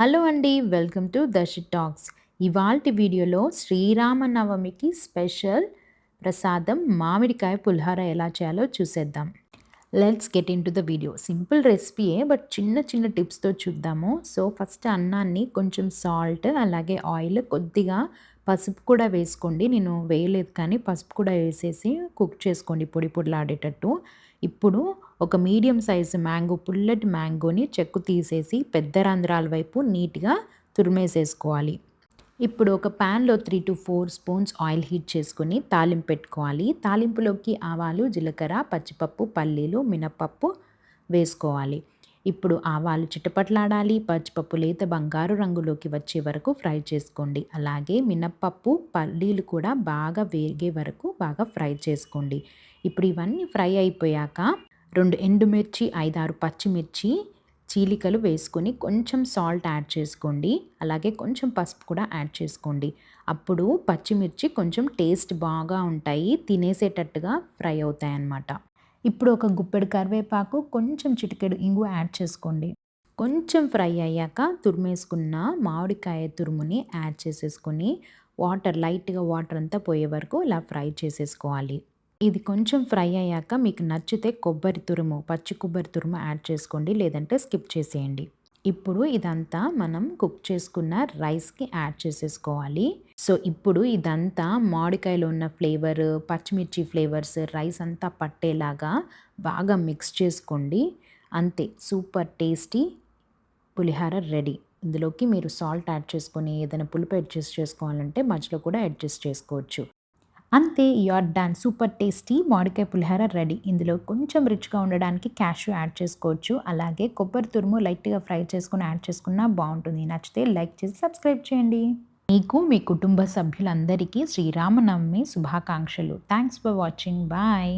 Hello అండి welcome to Darsi talks. ఇవాల్టి వీడియోలో శ్రీరామనవమికి స్పెషల్ ప్రసాదం మామిడికాయ పులిహార ఎలా చేయాలో చూసేద్దాం. Let's get into the video simple రెసిపీయే but చిన్న చిన్న టిప్స్తో చూద్దాము. సో ఫస్ట్ అన్నాన్ని కొంచెం సాల్ట్ అలాగే ఆయిల్ కొద్దిగా పసుపు కూడా వేసుకోండి. నేను వేయలేదు కానీ పసుపు కూడా వేసేసి కుక్ చేసుకోండి పొడి పొడిలాడేటట్టు. ఇప్పుడు ఒక మీడియం సైజు మ్యాంగో పుల్లటి మ్యాంగోని చెక్కు తీసేసి పెద్ద రంధ్రాల వైపు నీట్గా తురిమేసేసుకోవాలి. ఇప్పుడు ఒక ప్యాన్లో three to four spoons oil heat చేసుకుని తాలింపు పెట్టుకోవాలి. తాలింపులోకి ఆవాలు జీలకర్ర పచ్చిపప్పు పల్లీలు మినపప్పు వేసుకోవాలి. ఇప్పుడు ఆవాలు చిటపట్లాడాలి. పచ్చిపప్పు లేత బంగారు రంగులోకి వచ్చే వరకు ఫ్రై చేసుకోండి. అలాగే మినప్పప్పు పల్లీలు కూడా బాగా వేగే వరకు బాగా ఫ్రై చేసుకోండి. ఇప్పుడు ఇవన్నీ ఫ్రై అయిపోయాక రెండు ఎండుమిర్చి ఐదారు పచ్చిమిర్చి చీలికలు వేసుకొని కొంచెం సాల్ట్ యాడ్ చేసుకోండి. అలాగే కొంచెం పసుపు కూడా యాడ్ చేసుకోండి. అప్పుడు పచ్చిమిర్చి కొంచెం టేస్ట్ బాగా ఉంటాయి తినేసేటట్టుగా ఫ్రై అవుతాయి అన్నమాట ఇప్పుడు ఒక గుప్పెడు కరివేపాకు కొంచెం చిటికెడు ఇంగు యాడ్ చేసుకోండి. కొంచెం ఫ్రై అయ్యాక తురిమేసుకున్న మామిడికాయ తురుముని యాడ్ చేసేసుకొని వాటర్ లైట్గా వాటర్ అంతా పోయే వరకు ఇలా ఫ్రై చేసేసుకోవాలి. ఇది కొంచెం ఫ్రై అయ్యాక మీకు నచ్చితే కొబ్బరి తురుము పచ్చి కొబ్బరి తురుము యాడ్ చేసుకోండి లేదంటే స్కిప్ చేసేయండి. ఇప్పుడు ఇదంతా మనం కుక్ చేసుకున్న రైస్కి యాడ్ చేసేసుకోవాలి. సో ఇప్పుడు ఇదంతా మామిడికాయలో ఉన్న ఫ్లేవర్ పచ్చిమిర్చి ఫ్లేవర్స్ రైస్ అంతా పట్టేలాగా బాగా మిక్స్ చేసుకోండి. అంతే సూపర్ టేస్టీ పులిహార రెడీ. ఇందులోకి మీరు సాల్ట్ యాడ్ చేసుకొని ఏదైనా పులుపు అడ్జస్ట్ చేసుకోవాలంటే మధ్యలో కూడా అడ్జస్ట్ చేసుకోవచ్చు. అంతే యూఆర్ డన్ సూపర్ టేస్టీ మామిడికాయ పులిహార రెడీ. ఇందులో కొంచెం రిచ్గా ఉండడానికి క్యాష్యూ యాడ్ చేసుకోవచ్చు. అలాగే కొబ్బరి తురుము లైట్గా ఫ్రై చేసుకుని యాడ్ చేసుకున్నా బాగుంటుంది. నచ్చితే లైక్ చేసి సబ్స్క్రైబ్ చేయండి. మీకు మీ కుటుంబ సభ్యులందరికీ శ్రీరామనవమి శుభాకాంక్షలు. Thanks for watching. బాయ్.